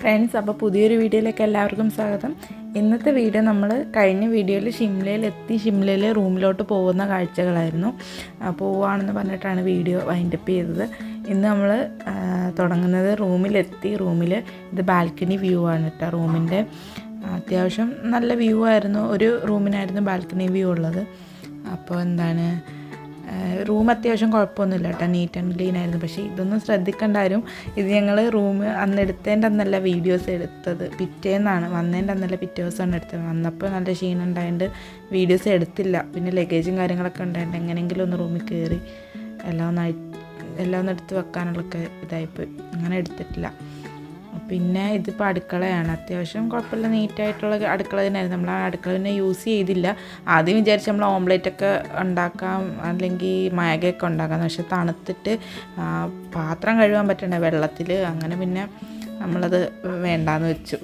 Friends അപ്പോൾ പുതിയൊരു വീഡിയോയിലേക്ക് എല്ലാവർക്കും സ്വാഗതം. ഇന്നത്തെ വീഡിയോ നമ്മൾ കഴിഞ്ഞ വീഡിയോയിൽ ഷിംലയിൽ എത്തി ഷിംലയിൽ റൂമിലോട്ട് പോകുന്ന കാഴ്ചകളായിരുന്നു. പോവുകയാണെന്ന് പറഞ്ഞിട്ടാണ് വീഡിയോ വൈൻഡപ്പ് ചെയ്തത്. ഇന്ന് നമ്മൾ തുടങ്ങുന്നത് റൂമിലെത്തി. റൂമിൽ ഇത് ബാൽക്കണി വ്യൂ ആണ് കേട്ടോ റൂമിന്റെ അത്യാവശ്യം നല്ല വ്യൂ ആയിരുന്നു. ഒരു റൂമിനായിരുന്നു ബാൽക്കണി വ്യൂ ഉള്ളത്. അപ്പോൾ എന്താണ് റൂം അത്യാവശ്യം കുഴപ്പമൊന്നുമില്ല കേട്ടോ. നീറ്റ് ആൻഡ് ക്ലീൻ ആയിരുന്നു. പക്ഷേ ഇതൊന്നും ശ്രദ്ധിക്കണ്ടാരും ഇത് ഞങ്ങൾ റൂം അന്ന് എടുത്തതിന്റെ അന്നല്ല വീഡിയോസ് എടുത്തത്. പിറ്റേന്നാണ് വന്നതിന്റെ അന്നല്ല പിറ്റേ ദിവസമാണ് എടുത്തത്. വന്നപ്പോൾ നല്ല ക്ഷീണം ഉണ്ടായതുകൊണ്ട് വീഡിയോസ് എടുത്തില്ല. പിന്നെ ലഗേജും കാര്യങ്ങളൊക്കെ ഉണ്ടായിട്ട് എങ്ങനെയെങ്കിലും ഒന്ന് റൂമിൽ കയറി എല്ലാം ഒന്ന് എല്ലാം ഒന്ന് എടുത്ത് വെക്കാനുള്ളൊക്കെ ഇതായിപ്പോയി. അങ്ങനെ എടുത്തിട്ടില്ല. പിന്നെ ഇതിപ്പോൾ അടുക്കളയാണ്. അത്യാവശ്യം കുഴപ്പമില്ല. നീറ്റായിട്ടുള്ള അടുക്കള തന്നെയായിരുന്നു. നമ്മൾ ആ അടുക്കള തന്നെ യൂസ് ചെയ്തില്ല. ആദ്യം വിചാരിച്ച് നമ്മൾ ഓംലേറ്റ് ഒക്കെ ഉണ്ടാക്കാം അല്ലെങ്കിൽ മാഗയൊക്കെ ഉണ്ടാക്കാം. പക്ഷെ തണുത്തിട്ട് പാത്രം കഴുകാൻ പറ്റണ്ട? വെള്ളത്തിൽ അങ്ങനെ പിന്നെ നമ്മളത് വേണ്ടാന്ന് വെച്ചു.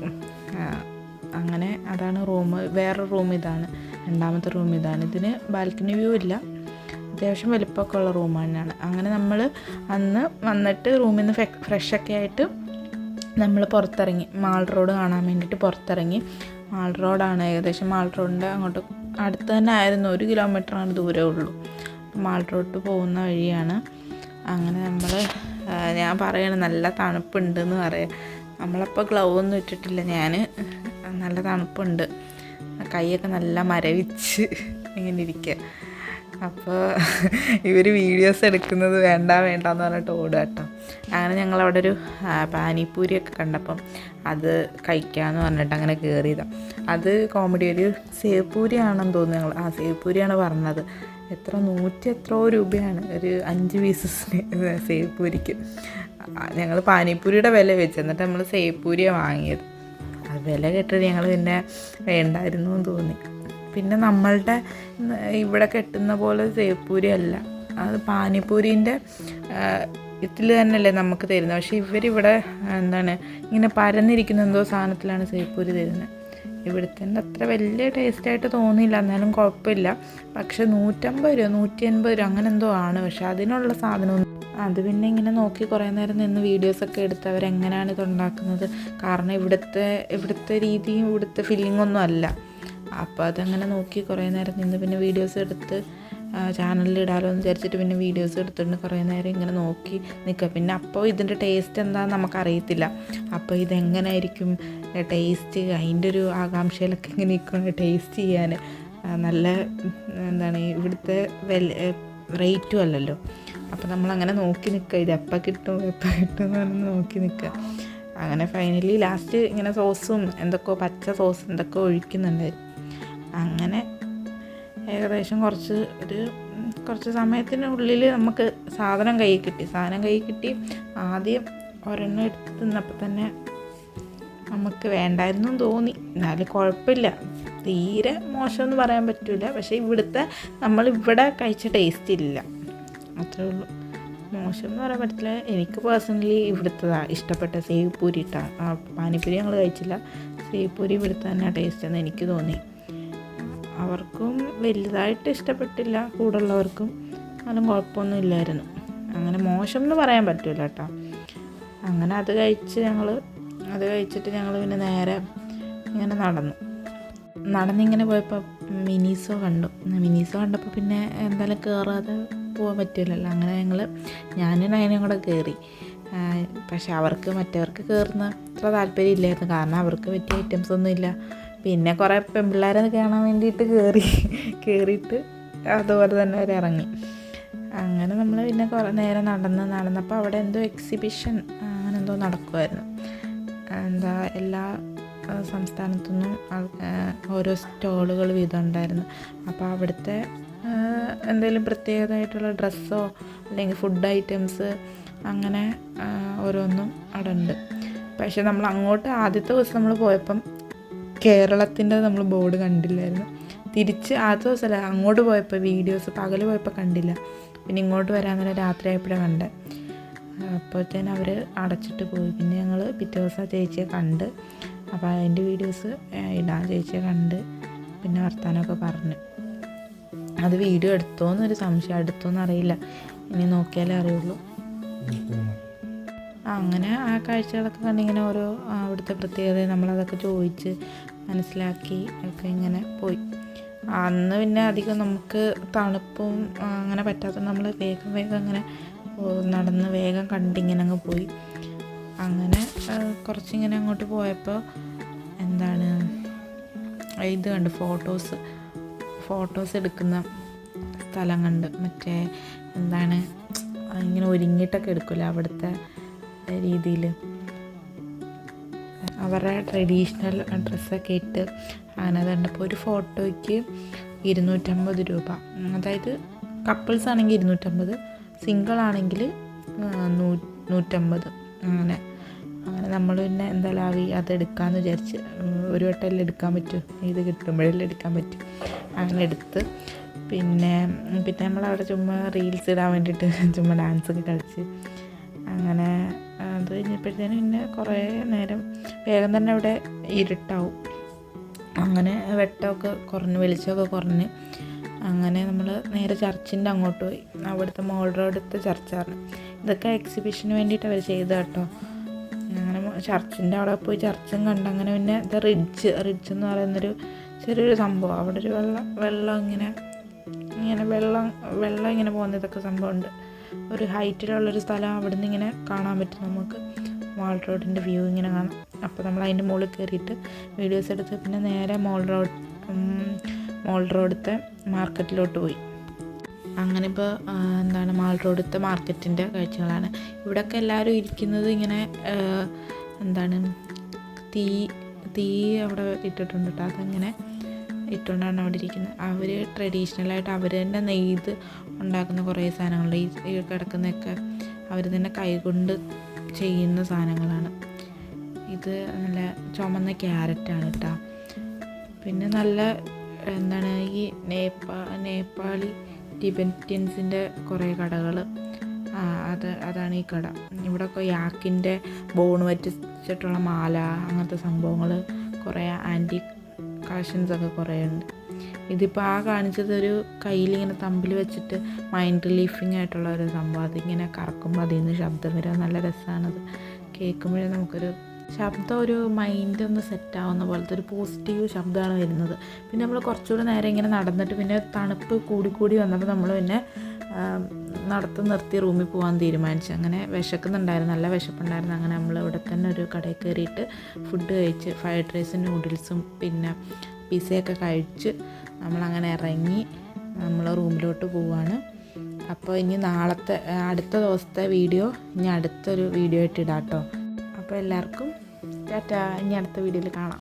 അങ്ങനെ അതാണ് റൂം വേറെ റൂം ഇതാണ്. രണ്ടാമത്തെ റൂം ഇതാണ്. ഇതിന് ബാൽക്കണി വ്യൂ ഇല്ല. അത്യാവശ്യം വലിപ്പമൊക്കെ ഉള്ള റൂം തന്നെയാണ്. അങ്ങനെ നമ്മൾ അന്ന് വന്നിട്ട് റൂമിൽ നിന്ന് ഫ്രഷൊക്കെ ആയിട്ട് നമ്മൾ പുറത്തിറങ്ങി മാൾ റോഡ് കാണാൻ വേണ്ടിയിട്ട് പുറത്തിറങ്ങി. മാൾ റോഡാണ് ഏകദേശം. മാൾ റോഡിന്റെ അങ്ങോട്ട് അടുത്ത് തന്നെ ആയിരുന്നു. ഒരു കിലോമീറ്ററാണ് ദൂരമേ ഉള്ളൂ. മാൾ റോഡ് പോകുന്ന വഴിയാണ്. അങ്ങനെ നമ്മൾ ഞാൻ പറയണം നല്ല തണുപ്പുണ്ടെന്ന് പറയാം. നമ്മളപ്പോൾ ഗ്ലൗ ഒന്നും ഇട്ടിട്ടില്ല. ഞാൻ നല്ല തണുപ്പുണ്ട്. കൈയൊക്കെ നല്ല മരവിച്ച് ഇങ്ങനെ ഇരിക്കുക അപ്പോൾ ഇവർ വീഡിയോസ് എടുക്കുന്നത് വേണ്ട വേണ്ട എന്ന് പറഞ്ഞിട്ട് ഓടുക കേട്ടോ. അങ്ങനെ ഞങ്ങൾ അവിടെ ഒരു പാനിപ്പൂരി പാനിപ്പൂരിയൊക്കെ കണ്ടപ്പം അത് കഴിക്കാമെന്ന് പറഞ്ഞിട്ട് അങ്ങനെ കയറിയതാണ് അത് കോമഡി ഒരു സേവ്പൂരി ആണെന്ന് തോന്നുന്നു ഞങ്ങൾ ആ സേവ്പൂരിയാണ് പറഞ്ഞത്. എത്ര നൂറ്റി എത്രയോ രൂപയാണ് ഒരു അഞ്ച് പീസസിന് സേവ്പൂരിക്ക്. ഞങ്ങൾ പാനിപ്പൂരിയുടെ വില വെച്ച് എന്നിട്ട് നമ്മൾ സേവ്പൂരിയാണ് വാങ്ങിയത്. ആ വില കെട്ടിട്ട് ഞങ്ങൾ പിന്നെ വേണ്ടായിരുന്നു എന്ന് തോന്നി. പിന്നെ നമ്മളുടെ ഇവിടെ കെട്ടുന്ന പോലെ സേവ്പൂരി അല്ല. അത് പാനിപ്പൂരിന്റെ ഇതിൽ തന്നെയല്ലേ നമുക്ക് തരുന്നത്. പക്ഷേ ഇവരിവിടെ എന്താണ് ഇങ്ങനെ പരന്നിരിക്കുന്ന എന്തോ സാധനത്തിലാണ് സേവ്പൂരി തരുന്നത്. ഇവിടുത്തെ അത്ര വലിയ ടേസ്റ്റായിട്ട് തോന്നിയില്ല. എന്നാലും കുഴപ്പമില്ല. പക്ഷെ നൂറ്റമ്പത് രൂപ നൂറ്റി അൻപത് രൂപ അങ്ങനെ എന്തോ ആണ്. പക്ഷെ അതിനുള്ള സാധനമൊന്നും അത് പിന്നെ ഇങ്ങനെ നോക്കി കുറേ നേരം നിന്ന് വീഡിയോസൊക്കെ എടുത്ത് അവരെങ്ങനെയാണ് ഇത് ഉണ്ടാക്കുന്നത്? കാരണം ഇവിടുത്തെ ഇവിടുത്തെ രീതിയും ഇവിടുത്തെ ഫില്ലിംഗ് ഒന്നും അല്ല. അപ്പോൾ അതങ്ങനെ നോക്കി കുറേ നേരം നിന്ന് പിന്നെ വീഡിയോസ് എടുത്ത് ചാനലിൽ ഇടാലോ എന്ന് വിചാരിച്ചിട്ട് പിന്നെ വീഡിയോസ് എടുത്തിട്ട് കുറേ നേരം ഇങ്ങനെ നോക്കി നിൽക്കുക പിന്നെ അപ്പോൾ ഇതിന്റെ ടേസ്റ്റ് എന്താണെന്ന് നമുക്കറിയത്തില്ല. അപ്പോൾ ഇതെങ്ങനായിരിക്കും ടേസ്റ്റ് അതിന്റെ ഒരു ആകാംക്ഷയിലൊക്കെ ഇങ്ങനെ നിൽക്കണം ടേസ്റ്റ് ചെയ്യാൻ നല്ല എന്താണ് ഇവിടുത്തെ വെൽ റേറ്റും അല്ലല്ലോ. അപ്പോൾ നമ്മളങ്ങനെ നോക്കി നിൽക്കുക ഇത് എപ്പോൾ കിട്ടും എപ്പോൾ കിട്ടും എന്ന് പറഞ്ഞ് നോക്കി നിൽക്കുക അങ്ങനെ ഫൈനലി ലാസ്റ്റ് ഇങ്ങനെ സോസും എന്തൊക്കെയോ പച്ച സോസ് എന്തൊക്കെയോ ഒഴിക്കുന്നുണ്ടായിരുന്നു അങ്ങനെ ഏകദേശം കുറച്ച് ഒരു കുറച്ച് സമയത്തിനുള്ളിൽ നമുക്ക് സാധനം കയ്യിൽ കിട്ടി. സാധനം കയ്യിൽ കിട്ടി. ആദ്യം ഒരെണ്ണം എടുത്ത് തിന്നപ്പോൾ തന്നെ നമുക്ക് വേണ്ടായിരുന്നു തോന്നി. എന്നാലും കുഴപ്പമില്ല. തീരെ മോശമെന്ന് പറയാൻ പറ്റില്ല പക്ഷേ ഇവിടുത്തെ നമ്മൾ ഇവിടെ കഴിച്ച ടേസ്റ്റ് ഇല്ല. അത്രേ ഉള്ളൂ. മോശം എന്ന് പറയാൻ പറ്റില്ല. എനിക്ക് പേഴ്സണലി ഇവിടുത്തതാണ് ഇഷ്ടപ്പെട്ട സേവ് പൂരി ഇട്ടാണ് പാനിപ്പൂരി ഞങ്ങൾ കഴിച്ചില്ല. സേവ് പൂരി ഇവിടുത്തെ തന്നെ ടേസ്റ്റ് എന്ന് എനിക്ക് തോന്നി. അവർക്കും വലുതായിട്ട് ഇഷ്ടപ്പെട്ടില്ല കൂടുള്ളവർക്കും കുഴപ്പമൊന്നും ഇല്ലായിരുന്നു. അങ്ങനെ മോശം എന്ന് പറയാൻ പറ്റില്ല കേട്ടോ. അങ്ങനെ അത് കഴിച്ച് ഞങ്ങൾ അത് കഴിച്ചിട്ട് ഞങ്ങൾ പിന്നെ നേരെ ഇങ്ങനെ നടന്നു. നടന്നിങ്ങനെ പോയപ്പോൾ മിനീസോ കണ്ടു. മിനീസോ കണ്ടപ്പോൾ പിന്നെ എന്തായാലും കയറാതെ പോകാൻ പറ്റില്ലല്ലോ അങ്ങനെ ഞങ്ങൾ ഞാനും നയനും കൂടെ കയറി പക്ഷെ അവർക്ക് മറ്റവർക്ക് കയറുന്ന അത്ര താല്പര്യം ഇല്ലായിരുന്നു കാരണം അവർക്ക് പറ്റിയ ഐറ്റംസ് ഒന്നും ഇല്ല. പിന്നെ കുറേ പെൺപിള്ളേരെ കാണാൻ വേണ്ടിയിട്ട് കയറി കയറിയിട്ട് അതുപോലെ തന്നെ അവർ ഇറങ്ങി. അങ്ങനെ നമ്മൾ പിന്നെ കുറേ നേരം നടന്ന് നടന്നപ്പോൾ അവിടെ എന്തോ എക്സിബിഷൻ അങ്ങനെ എന്തോ നടക്കുമായിരുന്നു എന്താ എല്ലാ സംസ്ഥാനത്തു നിന്നും ഓരോ സ്റ്റോളുകൾ വീതം ഉണ്ടായിരുന്നു അപ്പോൾ അവിടുത്തെ എന്തെങ്കിലും പ്രത്യേകതയായിട്ടുള്ള ഡ്രസ്സോ അല്ലെങ്കിൽ ഫുഡ് ഐറ്റംസ് അങ്ങനെ ഓരോന്നും അവിടെ ഉണ്ട് പക്ഷെ നമ്മൾ അങ്ങോട്ട് ആദ്യത്തെ ദിവസം നമ്മൾ പോയപ്പം കേരളത്തിന്റെ നമ്മൾ ബോർഡ് കണ്ടില്ലായിരുന്നു. തിരിച്ച് ആ ദിവസമല്ല അങ്ങോട്ട് പോയപ്പോൾ വീഡിയോസ് പകൽ പോയപ്പോൾ കണ്ടില്ല. പിന്നെ ഇങ്ങോട്ട് വരാൻ നേരം രാത്രി ആയപ്പോഴാണ് കണ്ടത്. അപ്പോഴത്തേനും അവർ അടച്ചിട്ട് പോയി. പിന്നെ ഞങ്ങൾ പിറ്റേ ദിവസം ചേച്ചിയെ കണ്ട് അപ്പോൾ അതിന്റെ വീഡിയോസ് ഇടാൻ ചേച്ചിയെ കണ്ട് പിന്നെ വർത്താനമൊക്കെ പറഞ്ഞു. അത് വീഡിയോ എടുത്തോന്നൊരു സംശയം എടുത്തോന്ന് അറിയില്ല ഇനി നോക്കിയാലേ അറിയുള്ളൂ. അങ്ങനെ ആ കാഴ്ചകളൊക്കെ കണ്ടിങ്ങനെ ഓരോ അവിടുത്തെ പ്രത്യേകത നമ്മളതൊക്കെ ചോദിച്ച് മനസ്സിലാക്കി ഒക്കെ ഇങ്ങനെ പോയി. അന്ന് പിന്നെ അധികം നമുക്ക് തണുപ്പും അങ്ങനെ പറ്റാത്ത നമ്മൾ വേഗം വേഗം അങ്ങനെ നടന്ന് വേഗം കണ്ടിങ്ങനെ അങ്ങ് പോയി. അങ്ങനെ കുറച്ചിങ്ങനെ അങ്ങോട്ട് പോയപ്പോൾ എന്താണ് ഇത് കണ്ട് ഫോട്ടോസ് ഫോട്ടോസ് എടുക്കുന്ന സ്ഥലം കണ്ട്. മറ്റേ എന്താണ് ഇങ്ങനെ ഒരുങ്ങിയിട്ടൊക്കെ എടുക്കില്ല അവിടുത്തെ രീതിയിൽ അവരുടെ ട്രഡീഷണൽ ഡ്രസ്സൊക്കെ ഇട്ട് അങ്ങനെ കണ്ടപ്പോൾ ഒരു ഫോട്ടോയ്ക്ക് ഇരുന്നൂറ്റമ്പത് രൂപ. അതായത് കപ്പിൾസ് ആണെങ്കിൽ ഇരുന്നൂറ്റമ്പത് സിംഗിൾ ആണെങ്കിൽ നൂ നൂറ്റമ്പത്. അങ്ങനെ. അങ്ങനെ നമ്മൾ പിന്നെ എന്തായാലും ആവി അതെടുക്കാമെന്ന് വിചാരിച്ച് ഒരു വട്ടമല്ലേ എടുക്കാൻ പറ്റൂ. ഇത് കിട്ടുമ്പോഴല്ലേ എടുക്കാൻ പറ്റും. അങ്ങനെ എടുത്ത്. പിന്നെ പിന്നെ നമ്മൾ അവിടെ ചുമ്മാ റീൽസ് ഇടാൻ വേണ്ടിയിട്ട് ചുമ്മാ ഡാൻസ് ഒക്കെ കളിച്ച്. അങ്ങനെ അത് കഴിഞ്ഞപ്പോഴത്തേനും പിന്നെ കുറേ നേരം വേഗം തന്നെ അവിടെ ഇരുട്ടാവും. അങ്ങനെ വെട്ടമൊക്കെ കുറഞ്ഞ് വെളിച്ചമൊക്കെ കുറഞ്ഞ് അങ്ങനെ നമ്മൾ നേരെ ചർച്ചിന്റെ അങ്ങോട്ട് പോയി. അവിടുത്തെ റോഡത്തെ ചർച്ചാണ്. ഇതൊക്കെ എക്സിബിഷന് വേണ്ടിയിട്ട് അവർ ചെയ്ത കേട്ടോ അങ്ങനെ ചർച്ചിന്റെ അവിടെ പോയി ചർച്ചും കണ്ട് അങ്ങനെ പിന്നെ ഇത് റിഡ്ജ് റിഡ്ജ് എന്ന് പറയുന്നൊരു ചെറിയൊരു സംഭവം. അവിടെ ഒരു വെള്ളം വെള്ളം ഇങ്ങനെ ഇങ്ങനെ വെള്ളം വെള്ളം ഇങ്ങനെ പോകുന്ന ഇതൊക്കെ സംഭവമുണ്ട്. ഒരു ഹൈറ്റിലുള്ളൊരു സ്ഥലം അവിടെ നിന്ന് ഇങ്ങനെ കാണാൻ പറ്റും നമുക്ക്. മോൾ റോഡിന്റെ വ്യൂ ഇങ്ങനെ കാണാം. അപ്പോൾ നമ്മൾ അതിന്റെ മുകളിൽ കയറിയിട്ട് വീഡിയോസ് എടുത്ത് പിന്നെ നേരെ മോൾ റോഡ് മോൾ റോഡത്തെ മാർക്കറ്റിലോട്ട് പോയി. അങ്ങനെ ഇപ്പോൾ എന്താണ് മാൾ റോഡത്തെ മാർക്കറ്റിന്റെ കാഴ്ചകളാണ്. ഇവിടെയൊക്കെ എല്ലാവരും ഇരിക്കുന്നത് ഇങ്ങനെ എന്താണ് തീ തീ അവിടെ ഇട്ടിട്ടുണ്ട് കേട്ടോ അതങ്ങനെ ഇട്ടുകൊണ്ടാണ് അവിടെ ഇരിക്കുന്നത്. അവർ ട്രഡീഷണലായിട്ട് അവർ തന്നെ നെയ്ത് ഉണ്ടാക്കുന്ന കുറേ സാധനങ്ങളുണ്ട്. ഈ കിടക്കുന്നതൊക്കെ അവർ തന്നെ കൈകൊണ്ട് ചെയ്യുന്ന സാധനങ്ങളാണ്. ഇത് നല്ല ചുമന്ന ക്യാരറ്റാണ് കേട്ടോ. പിന്നെ നല്ല എന്താണ് ഈ നേപ്പാ നേപ്പാളി ടിബറ്റിയൻസിന്റെ കുറേ കടകൾ അത് അതാണ് ഈ കട. ഇവിടെ യാക്കിന്റെ ബോൺ വറ്റിച്ചിട്ടുള്ള മാല അങ്ങനത്തെ സംഭവങ്ങൾ കുറേ ആന്റി കളക്ഷൻസ് ഒക്കെ കുറേ ഉണ്ട് ഇതിപ്പോൾ ആ കാണിച്ചത് ഒരു കയ്യിലിങ്ങനെ തമ്പിൽ വെച്ചിട്ട് മൈൻഡ് റിലീഫിംഗ് ആയിട്ടുള്ള ഒരു സംഭവം. അതിങ്ങനെ കറക്കുമ്പോൾ അതിൽ നിന്ന് ശബ്ദം വരിക നല്ല രസമാണത് കേൾക്കുമ്പോഴേ നമുക്കൊരു ശബ്ദം ഒരു മൈൻഡ് ഒന്ന് സെറ്റ് ആവുന്ന പോലത്തെ ഒരു പോസിറ്റീവ് ശബ്ദമാണ് വരുന്നത്. പിന്നെ നമ്മൾ കുറച്ചുകൂടി നേരം ഇങ്ങനെ നടന്നിട്ട് പിന്നെ തണുപ്പ് കൂടി കൂടി വന്നപ്പോൾ നമ്മൾ പിന്നെ നടത്തം നിർത്തി റൂമിൽ പോകാൻ തീരുമാനിച്ചു. അങ്ങനെ വിശക്കുന്നുണ്ടായിരുന്നു നല്ല വിശപ്പുണ്ടായിരുന്നു. അങ്ങനെ നമ്മൾ ഇവിടെ തന്നെ ഒരു കടയിൽ കയറിയിട്ട് ഫുഡ് കഴിച്ച് ഫ്രൈഡ് റൈസും നൂഡിൽസും പിന്നെ പിസയൊക്കെ കഴിച്ച് നമ്മളങ്ങനെ ഇറങ്ങി നമ്മൾ റൂമിലോട്ട് പോവാണ്. അപ്പോൾ ഇനി നാളത്തെ അടുത്ത ദിവസത്തെ വീഡിയോ ഇനി അടുത്തൊരു വീഡിയോ ആയിട്ട് ഇടാം കേട്ടോ അപ്പോൾ എല്ലാവർക്കും ടാറ്റാ ഇനി അടുത്ത വീഡിയോയിൽ കാണാം.